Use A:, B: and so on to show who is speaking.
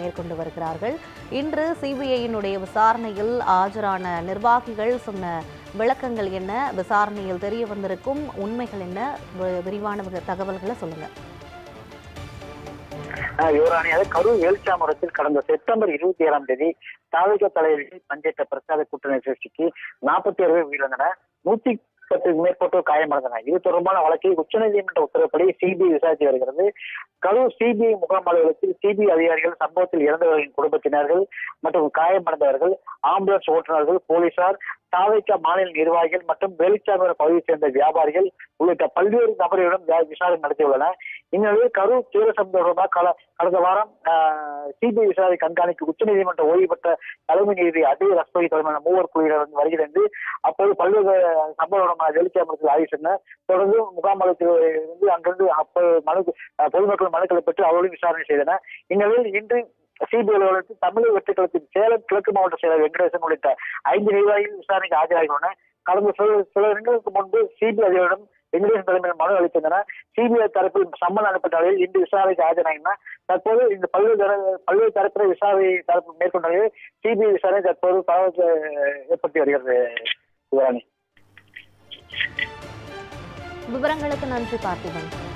A: மேற்கொண்டு வருகிறார்கள். இன்று சிபிஐயினுடைய விசாரணையில் ஆஜரான நிர்வாகிகள் சொன்ன விளக்கங்கள் என்ன? விசாரணையில் தெரிய வந்திருக்கும் உண்மைகள் என்ன? விரிவான தகவல்களை சொல்லுங்க.
B: ஆஹ் யுவராணி அது கரூர் வேலுச்சாமரத்தில் கடந்த செப்டம்பர் இருபத்தி ஏழாம் தேதி தாவிக தலைவர்கள் பங்கேற்ற பிரசாத கூட்டணி நிகழ்ச்சிக்கு நாற்பத்தி ஏழு பேர் உயிரிழந்தனர். நூத்தி பத்துக்கு மேற்பட்டோர் காயமடைந்தனர் இது தொடர்பான வழக்கை உச்சநீதிமன்ற உத்தரவுப்படி சிபிஐ விசாரித்து வருகிறது. கரூர் சிபிஐ முகாம் அலுவலகத்தில் சிபிஐ அதிகாரிகள் சம்பவத்தில் இறந்தவர்களின் குடும்பத்தினர்கள் மற்றும் காயமடைந்தவர்கள் ஆம்புலன்ஸ் ஓட்டுநர்கள் போலீசார் தாவைக்கா மாநில நிர்வாகிகள் மற்றும் வேலுச்சாமியோட பகுதியை சேர்ந்த வியாபாரிகள் உள்ளிட்ட பல்வேறு நபர்களிடம் விசாரணை நடத்தியுள்ளன. இந்நிலையில் கரூர் தீவிர தொடர்பாக கல- கடந்த வாரம் சிபிஐ விசாரணை கண்காணிக்கு உச்சநீதிமன்ற ஓய்வு பெற்ற தலைமை நீதி அஜய் ரஸ்பதி தலைமையான மூவர் குழுவினர் வந்து வருகிறது அப்போது பல்வேறு சம்பவம் வெளிச்சாமத்தில் ஆய்வு செய்தனர். தொடர்ந்து முகாமலத்தில் இருந்து அங்கிருந்து அப்போது மனு பொதுமக்கள் மனுக்களை பெற்று அவர்களும் விசாரணை செய்தனர். இந்நிலையில் இன்று சிபிஐ அலுவலகத்தில் தமிழக வெட்டுக்களத்தின் சேலம் கிழக்கு மாவட்ட செயலர் வெங்கடேசன் உள்ளிட்ட ஐந்து நிர்வாகிகள் விசாரணைக்கு ஆஜராகியுள்ளனர். கடந்த சில சில தினங்களுக்கு முன்பு சிபிஐ அதிகாரிடம் வெங்கடேசன் தலைமையில் மனு அளித்திருந்தனர். சிபிஐ தரப்பில் சம்மன் அனுப்பப்பட்ட நிலையில் இன்று விசாரணைக்கு ஆஜராகின தற்போது இந்த பல்வேறு தர- பல்வேறு தரப்பினர் விசாரணை தரப்பு மேற்கொண்ட நிலையில் சிபிஐ விசாரணை தற்போது பல ஏற்படுத்தி வருகிறது.
A: விவரங்களுக்கு நன்றி பார்த்திபன்.